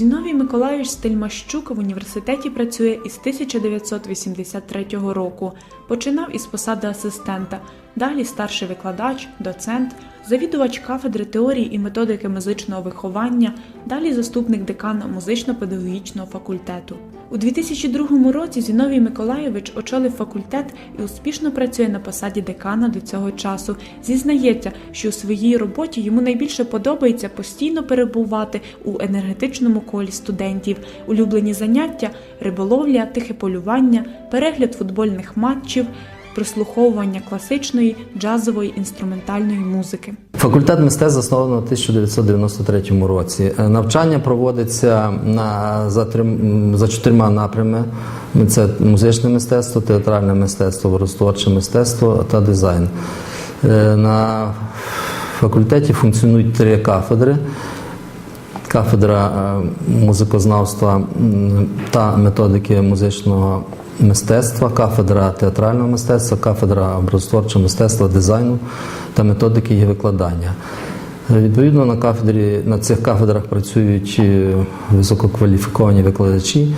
Зіновій Миколайович Стельмащук в університеті працює із 1983 року. Починав із посади асистента, далі старший викладач, доцент, завідувач кафедри теорії і методики музичного виховання, далі заступник декана музично-педагогічного факультету. У 2002 році Зіновій Миколайович очолив факультет і успішно працює на посаді декана до цього часу. Зізнається, що у своїй роботі йому найбільше подобається постійно перебувати у енергетичному колі студентів, улюблені заняття, риболовля, тихе полювання, перегляд футбольних матчів, прослуховування класичної, джазової, інструментальної музики. Факультет мистецтв засновано в 1993 році. Навчання проводиться на, за, трим, за чотирма напрями: це музичне мистецтво, театральне мистецтво, образотворче мистецтво та дизайн. Е, На факультеті функціонують три кафедри. Кафедра е, музикознавства та методики музичного мистецтва, кафедра театрального мистецтва, кафедра образотворчого мистецтва, дизайну та методики її викладання. Відповідно, на кафедрі на цих кафедрах працюють е, висококваліфіковані викладачі.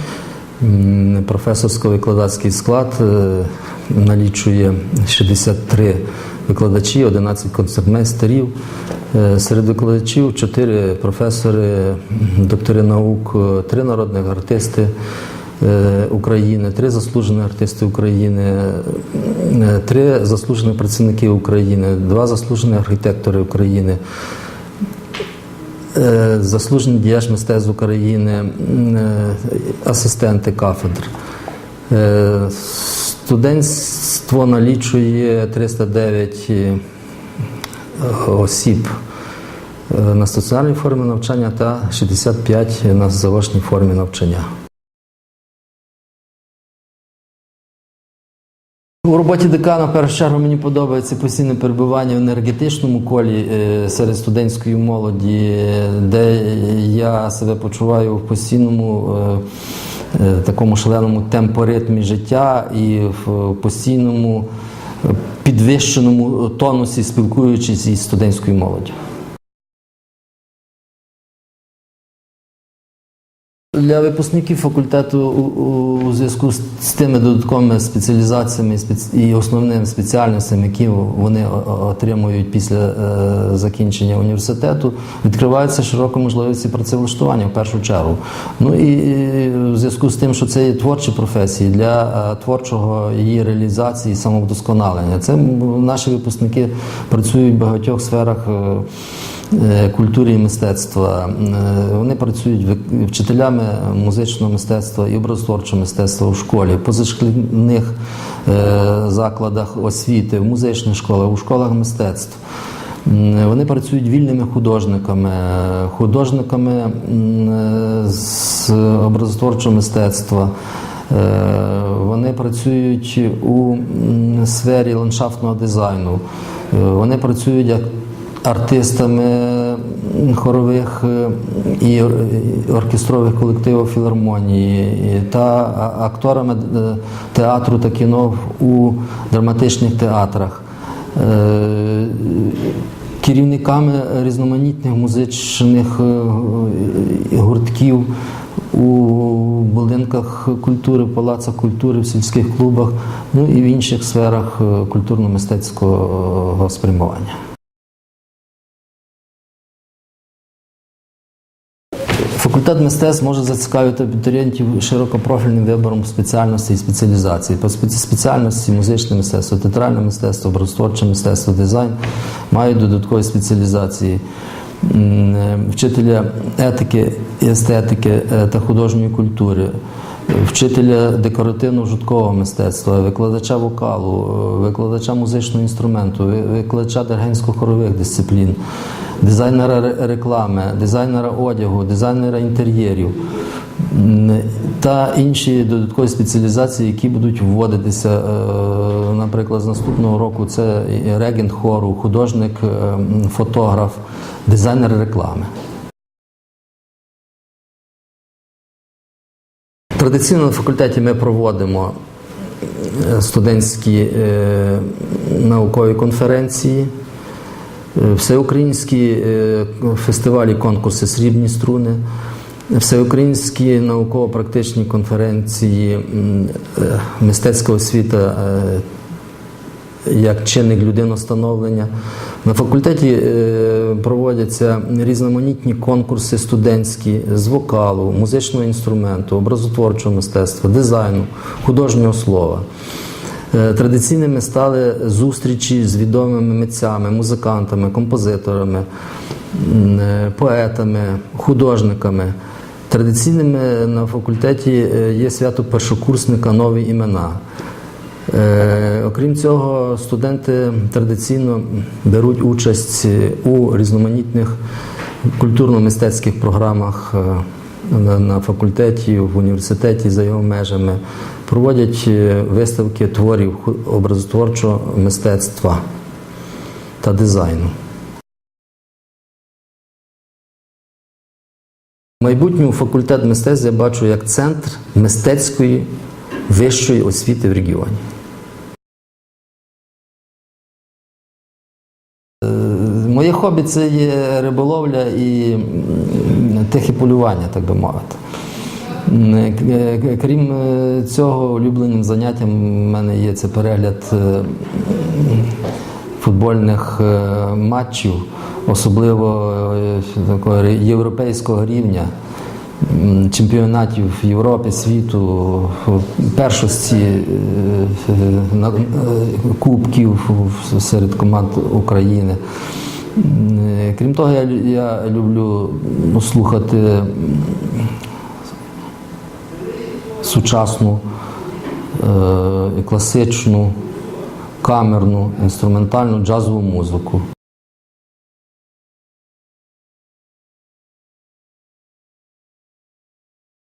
Професорсько-викладацький склад е, налічує 63 викладачі, 11 концертмейстерів. Е, Серед викладачів 4 професори, доктори наук, 3 народних артисти України, 3 заслужені артисти України, 3 заслужені працівники України, 2 заслужені архітектори України. Е, Заслужений діяч мистецтв України, е, асистенти кафедр. Е, Студентство налічує 309 е, осіб е, на стаціонарній формі навчання та 65 на заочній формі навчання. У роботі декана в першу чергу мені подобається постійне перебування в енергетичному колі е, серед студентської молоді, де я себе почуваю в постійному е, е, такому шаленому темпоритмі життя і в постійному підвищеному тонусі, спілкуючись із студентською молоддю. Для випускників факультету у, у зв'язку з, тими додатковими спеціалізаціями і основними спеціальностями, які вони отримують після е, закінчення університету, відкриваються широко можливості працевлаштування в першу чергу. Ну і, і в зв'язку з тим, що це є творчі професії для е, творчого її реалізації і самовдосконалення. Це наші випускники працюють в багатьох сферах. Е, культури і мистецтва. Е, Вони працюють вчителями музичного мистецтва і образотворчого мистецтва у школі, позашкільних е, закладах освіти, в музичних школах, у школах мистецтв. Вони працюють вільними художниками, художниками з образотворчого мистецтва. Вони працюють у сфері ландшафтного дизайну. Вони працюють як артистами хорових е, і оркестрових колективів філармонії та акторами е, театру та кіно у драматичних театрах. Е, Керівниками різноманітних музичних гуртків у будинках культури, палацах культури, в сільських клубах, ну і в інших сферах культурно-мистецького спрямування. Факультет мистецтв може зацікавити абітурієнтів широкопрофільним вибором спеціальностей і спеціалізацій. По спеціальності музичне мистецтво, театральне мистецтво, образотворче мистецтво, дизайн мають додаткові спеціалізації. Е, Вчителя етики, естетики е, та художньої культури, вчителя декоративно-жуткового мистецтва, викладача вокалу, е, викладача музичного інструменту, викладача диригентсько-хорових дисциплін, дизайнера реклами, дизайнера одягу, дизайнера інтер'єрів та інші додаткові спеціалізації, які будуть вводитися, е, наприклад, з наступного року це регент хору, художник, е, фотограф, дизайнер реклами. Традиційно на факультеті ми проводимо е, студентські наукові конференції, всеукраїнські е, фестивалі, конкурси Срібні струни, всеукраїнські науково-практичні конференції, е, мистецька освіта. е, як чинник людиностановлення. На факультеті е, проводяться різноманітні конкурси студентські з вокалу, музичного інструменту, образотворчого мистецтва, дизайну, художнього слова. Е, Традиційними стали зустрічі з відомими митцями, музикантами, композиторами, е, поетами, художниками. Традиційними на факультеті е, є свято першокурсника нові імена. Окрім цього, студенти традиційно беруть участь у різноманітних культурно-мистецьких програмах на, факультеті, в університеті за його межами, проводять е, виставки творів образотворчого мистецтва та дизайну. В майбутньому факультет мистецтв я бачу як центр мистецької вищої освіти в регіоні. Моє хобі це є риболовля і тихе полювання, так би мовити. Е, е, Крім е, цього, улюбленим заняттям в мене є це перегляд футбольних матчів, особливо такого європейського рівня, чемпіонатів Європи, світу, першості кубків серед команд України. Е, Крім того, я, я люблю ну, слухати сучасну, е, класичну, камерну, інструментальну джазову музику.